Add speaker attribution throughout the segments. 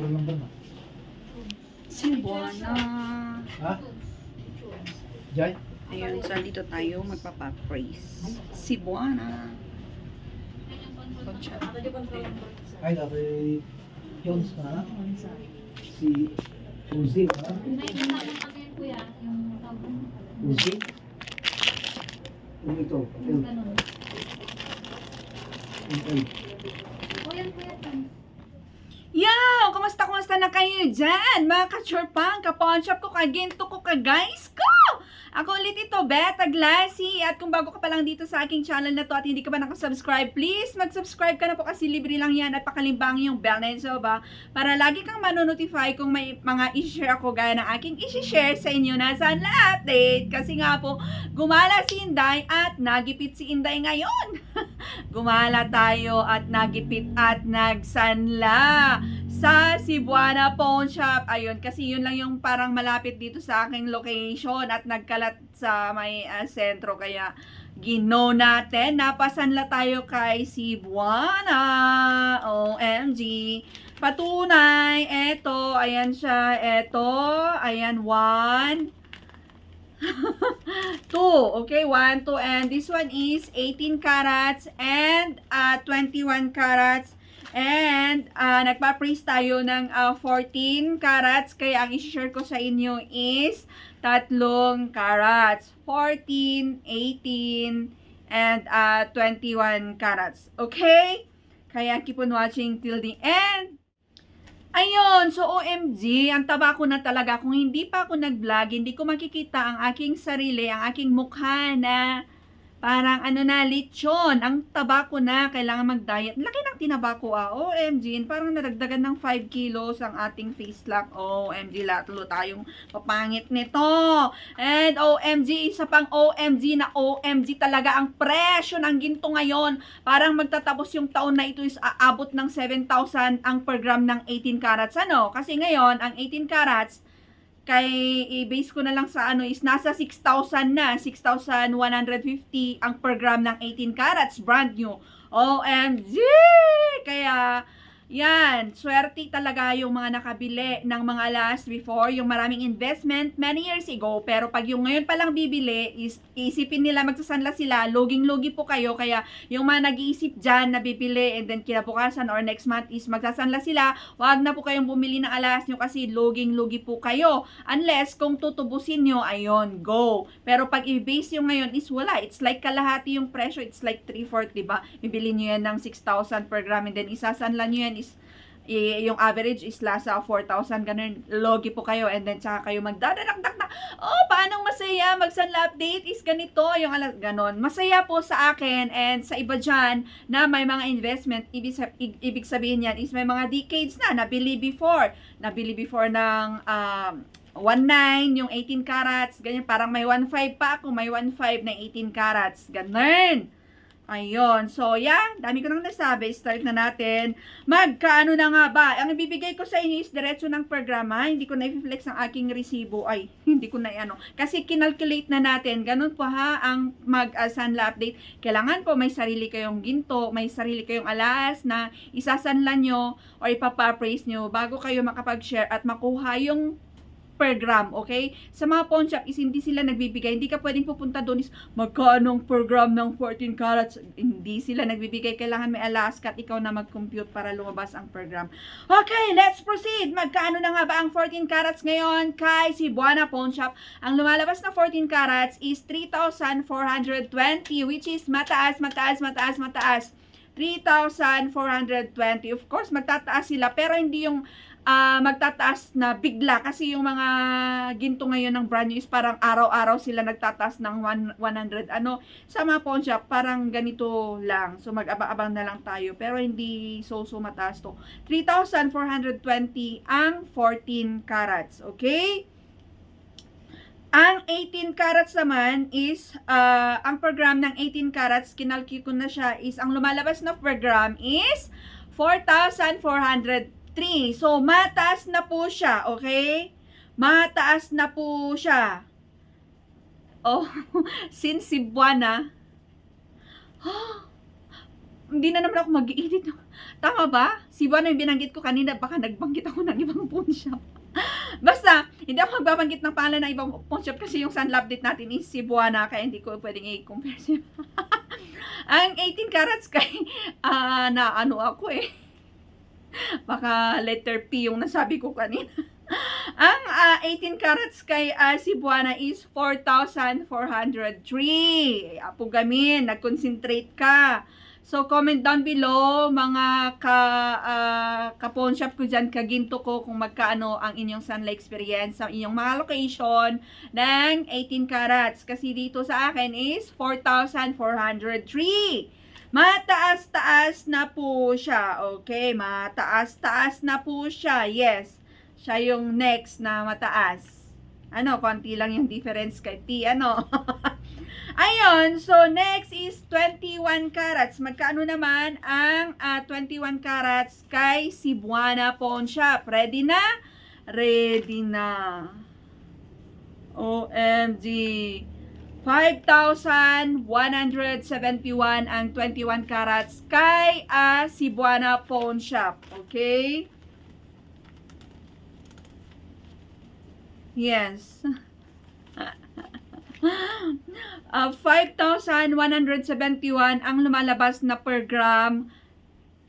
Speaker 1: Na.
Speaker 2: Cebuana.
Speaker 1: Ha? Jai?
Speaker 2: Ayun, so dito tayo magpapapraise. Cebuana.
Speaker 1: Ay, dati Jones na? Si Uzi na? Uzi? Yung ito. Yung L.
Speaker 2: na kayo dyan? Mga ka-churpang, ka-pawnshop ko, ka-ginto ko, ka-guys ko! Ako ulit ito, Beta Glassy. At kung bago ka pa lang dito sa aking channel na to at hindi ka pa nakasubscribe, please mag-subscribe ka na po kasi libre lang yan at pakalimbang yung bell na yun ba para lagi kang manonotify kung may mga i-share ako gaya ng aking i-share sa inyo na sa update. Kasi nga po, gumala si Inday at nagipit si Inday ngayon. gumala tayo at nagipit at nagsanla sa Cebuana Pawn Shop. Ayun, kasi yun lang yung parang malapit dito sa aking location at nagkalat sa may ah, sentro. Kaya gino natin, napasanla tayo kay Cebuana. OMG. Patunay, eto, ayan siya, eto, ayan, one, two, okay, one, two, and this one is 18 carats and uh, 21 carats. And uh, nagpa-praise tayo ng uh, 14 carats. Kaya ang isi-share ko sa inyo is tatlong carats. 14, 18, and uh, 21 carats. Okay? Kaya keep on watching till the end. Ayun, so OMG, ang taba ko na talaga. Kung hindi pa ako nag-vlog, hindi ko makikita ang aking sarili, ang aking mukha na parang ano na, lechon. Ang taba ko na, kailangan mag-diet. Laki ng tinaba ko ah. OMG, parang nadagdagan ng 5 kilos ang ating face lock. OMG, latlo tayong papangit nito. And OMG, isa pang OMG na OMG talaga ang presyo ng ginto ngayon. Parang magtatapos yung taon na ito is aabot ng 7,000 ang per gram ng 18 carats. Ano? Kasi ngayon, ang 18 carats, kay i-base ko na lang sa ano is nasa 6,000 na, 6,150 ang per gram ng 18 carats, brand new. OMG! Kaya, yan, swerte talaga yung mga nakabili ng mga last before, yung maraming investment many years ago, pero pag yung ngayon palang bibili, is, isipin nila, magsasanla sila, loging-logi po kayo, kaya yung mga nag-iisip dyan na bibili, and then kinabukasan or next month is magsasanla sila, wag na po kayong bumili ng alas nyo kasi loging-logi po kayo. Unless, kung tutubusin nyo, ayon go. Pero pag i-base yung ngayon is wala, it's like kalahati yung presyo, it's like 3-4, diba? Bibili nyo yan ng 6,000 per gram, and then isasanla nyo yan i- yung average is lasa 4,000 ganun. Logi po kayo and then tsaka kayo magdadadakdak na oh paano masaya? Magsanla update is ganito. Yung alas ganon. Masaya po sa akin and sa iba dyan na may mga investment. Ibig, ibig sabihin yan is may mga decades na nabili before. Nabili before ng um, 1.9 yung 18 carats ganyan. Parang may 1.5 pa ako may 1.5 na 18 carats ganun Ayun. So, yeah. Dami ko nang nasabi. Start na natin. Magkaano na nga ba? Ang ibibigay ko sa inyo is diretso ng programa. Hindi ko na i-flex ang aking resibo. Ay, hindi ko na ano. Kasi kinalculate na natin. Ganun po ha ang mag-sanla update. Kailangan po may sarili kayong ginto, may sarili kayong alas na isasanla nyo or ipapapraise nyo bago kayo makapag-share at makuha yung per gram, okay? Sa mga pawn shop is hindi sila nagbibigay. Hindi ka pwedeng pupunta doon is magkano per gram ng 14 carats. Hindi sila nagbibigay. Kailangan may Alaska at ikaw na mag-compute para lumabas ang per gram. Okay, let's proceed. Magkano na nga ba ang 14 carats ngayon kay Cebuana Pawn Shop? Ang lumalabas na 14 carats is 3,420 which is mataas, mataas, mataas, mataas. 3,420. Of course, magtataas sila pero hindi yung ah, magtataas na bigla. Kasi yung mga ginto ngayon ng brand new is parang araw-araw sila nagtataas ng one- 100 ano sa mga pawn shop parang ganito lang. So mag-abang-abang na lang tayo. Pero hindi so so mataas to. 3,420 ang 14 carats. Okay? Ang 18 carats naman is, ah, ang per gram ng 18 carats, kinalki ko na siya, is ang lumalabas na per gram is 4,403. So, mataas na po siya, okay? Mataas na po siya. Oh, since Cebuana, hindi na naman ako mag-edit. Tama ba? Si Buwana yung binanggit ko kanina, baka nagbanggit ako ng ibang pawn shop. Basta, hindi ako magbabanggit ng pangalan ng ibang pawn shop kasi yung sunlab date natin is si Buwana, kaya hindi ko pwedeng i-compare siya. Ang 18 carats kay, ah, na ano ako eh. Baka letter P yung nasabi ko kanina. Ang ah, 18 carats kay ah, Cebuana is 4,403. Apo gamin, nag-concentrate ka. So, comment down below, mga ka, ah, ka-pawn shop ko dyan, kaginto ko kung magkaano ang inyong sunlight experience sa inyong mga location ng 18 carats. Kasi dito sa akin is 4,403. Mataas-taas na po siya. Okay, mataas-taas na po siya. Yes, siya yung next na mataas. Ano, konti lang yung difference kay T, ano. Ayun, so next is 21 carats. Magkano naman ang ah, 21 carats kay Cebuana Pawn Shop? Ready na? Ready na. OMG. 5,171 ang 21 carats kay ah, Cebuana Pawn Shop. Okay? Yes. Uh, 5,171 ang lumalabas na per gram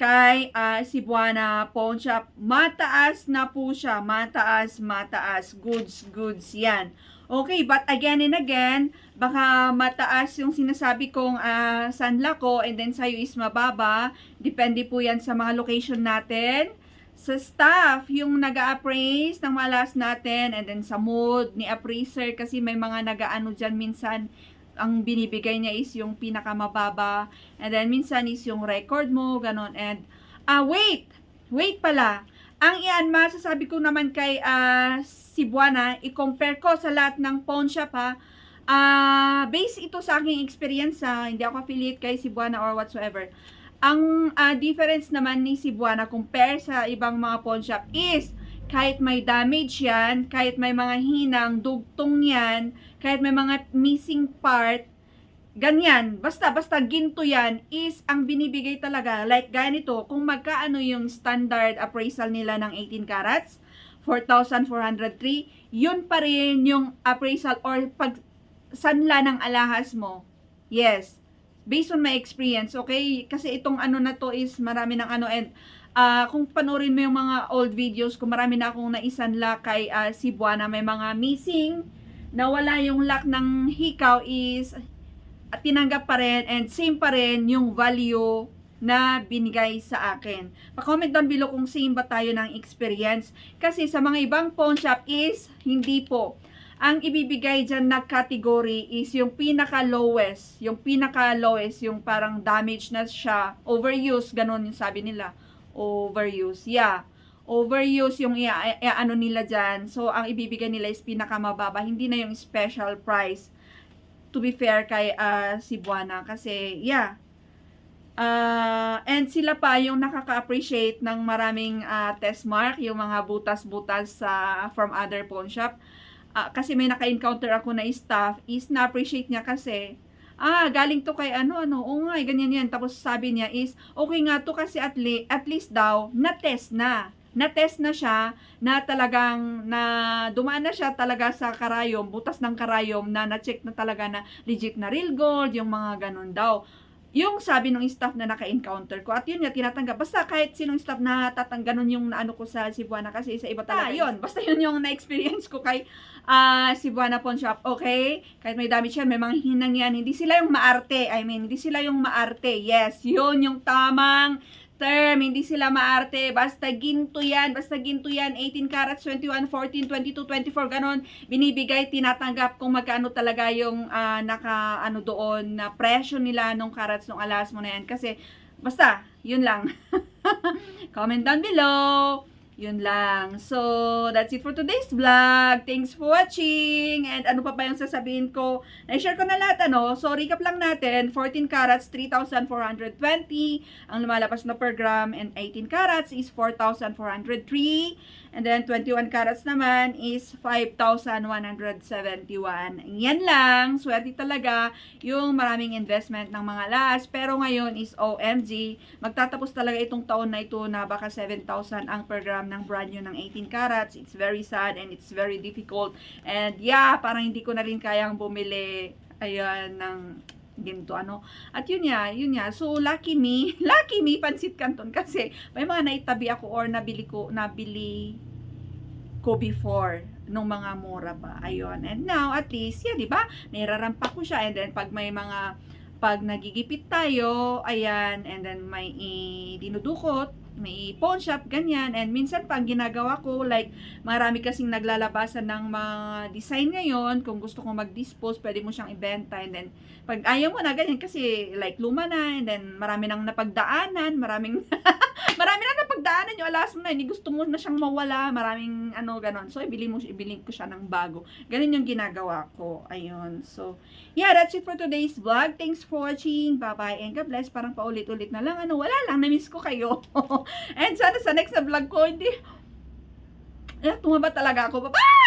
Speaker 2: kay ah, Cebuana Pawn Shop. Mataas na po siya. Mataas, mataas. Goods, goods yan. Okay, but again and again, baka mataas yung sinasabi kong uh, sanla ko and then sa'yo is mababa. Depende po yan sa mga location natin sa staff, yung nag appraise ng malas natin, and then sa mood ni appraiser, kasi may mga nag-ano dyan minsan, ang binibigay niya is yung pinakamababa, and then minsan is yung record mo, ganon, and, ah, wait! Wait pala! Ang iyan, masasabi ko naman kay ah, Cebuana, i-compare ko sa lahat ng pawn shop ha, ah, base ito sa aking experience ha, hindi ako affiliate kay Cebuana or whatsoever. Ang ah, difference naman ni Cebuana compare sa ibang mga pawn shop is kahit may damage yan, kahit may mga hinang, dugtong yan, kahit may mga missing part, ganyan, basta, basta ginto yan, is ang binibigay talaga, like ganito, kung magkaano yung standard appraisal nila ng 18 carats, 4,403, yun pa rin yung appraisal or pag sanla ng alahas mo. Yes, based on my experience, okay? Kasi itong ano na to is marami ng ano and ah, kung panoorin mo yung mga old videos ko, marami na akong naisanla kay ah, Cebuana. May mga missing, nawala yung lock ng hikaw is at tinanggap pa rin and same pa rin yung value na binigay sa akin. Pa-comment down below kung same ba tayo ng experience. Kasi sa mga ibang pawn shop is hindi po ang ibibigay dyan na category is yung pinaka-lowest. Yung pinaka-lowest, yung parang damage na siya. Overuse, ganun yung sabi nila. Overuse, yeah. Overuse yung ia- ia- ano nila dyan. So, ang ibibigay nila is pinakamababa. Hindi na yung special price. To be fair kay ah, Cebuana. Kasi, yeah. Ah, and sila pa yung nakaka-appreciate ng maraming ah, test mark, yung mga butas-butas sa from other pawn shop ah, kasi may naka-encounter ako na staff is na-appreciate niya kasi ah, galing to kay ano, ano, oo nga, eh, ganyan yan. Tapos sabi niya is, okay nga to kasi at, le- at least daw, na-test na. Na-test na siya, na talagang, na dumaan na siya talaga sa karayom, butas ng karayom, na na-check na talaga na legit na real gold, yung mga ganun daw yung sabi ng staff na naka-encounter ko. At yun nga, tinatanggap. Basta kahit sinong staff na tatang ganun yung naano ko sa Cebuana kasi sa iba talaga. Ah, yun. Basta yun yung na-experience ko kay ah Cebuana Pawn Shop. Okay? Kahit may damage yan, may mga hinang yan. Hindi sila yung maarte. I mean, hindi sila yung maarte. Yes, yun yung tamang term, hindi sila maarte, basta ginto yan, basta ginto yan, 18 carats, 21, 14, 22, 24, ganon, binibigay, tinatanggap kung magkano talaga yung ah, naka, ano doon, na presyo nila nung carats nung alas mo na yan, kasi, basta, yun lang. Comment down below. Yun lang. So, that's it for today's vlog. Thanks for watching. And ano pa ba yung sasabihin ko? Na-share ko na lahat, ano? So, recap lang natin. 14 carats, 3,420. Ang lumalabas na per gram. And 18 carats is 4,403. And then, 21 carats naman is 5,171. Yan lang. Swerte talaga yung maraming investment ng mga last. Pero ngayon is OMG. Magtatapos talaga itong taon na ito na baka 7,000 ang per gram ng brand new ng 18 carats. It's very sad and it's very difficult. And yeah, parang hindi ko na rin kayang bumili ayan ng ganito ano. At yun nga, yun nga. So lucky me, lucky me pansit canton kasi may mga naitabi ako or nabili ko, nabili ko before nung mga mura pa. Ayun. And now, at least, yan, di ba? Nirarampa ko siya. And then, pag may mga, pag nagigipit tayo, ayan, and then may dinudukot, may pawn shop, ganyan. And minsan pag ginagawa ko, like, marami kasing naglalabasan ng mga design ngayon. Kung gusto kong mag-dispose, pwede mo siyang ibenta. And then, pag ayaw mo na, ganyan, kasi like, luma na, and then, marami nang napagdaanan, maraming, marami na napagdaanan yung alas mo na, hindi gusto mo na siyang mawala, maraming, ano, ganon. So, ibili mo, ibili ko siya ng bago. Ganun yung ginagawa ko. Ayun. So, yeah, that's it for today's vlog. Thanks for watching. Bye-bye and God bless. Parang paulit-ulit na lang. Ano, wala lang. Na-miss ko kayo. and sana sa next na vlog ko, hindi... Eh, tumaba talaga ako. Bye-bye!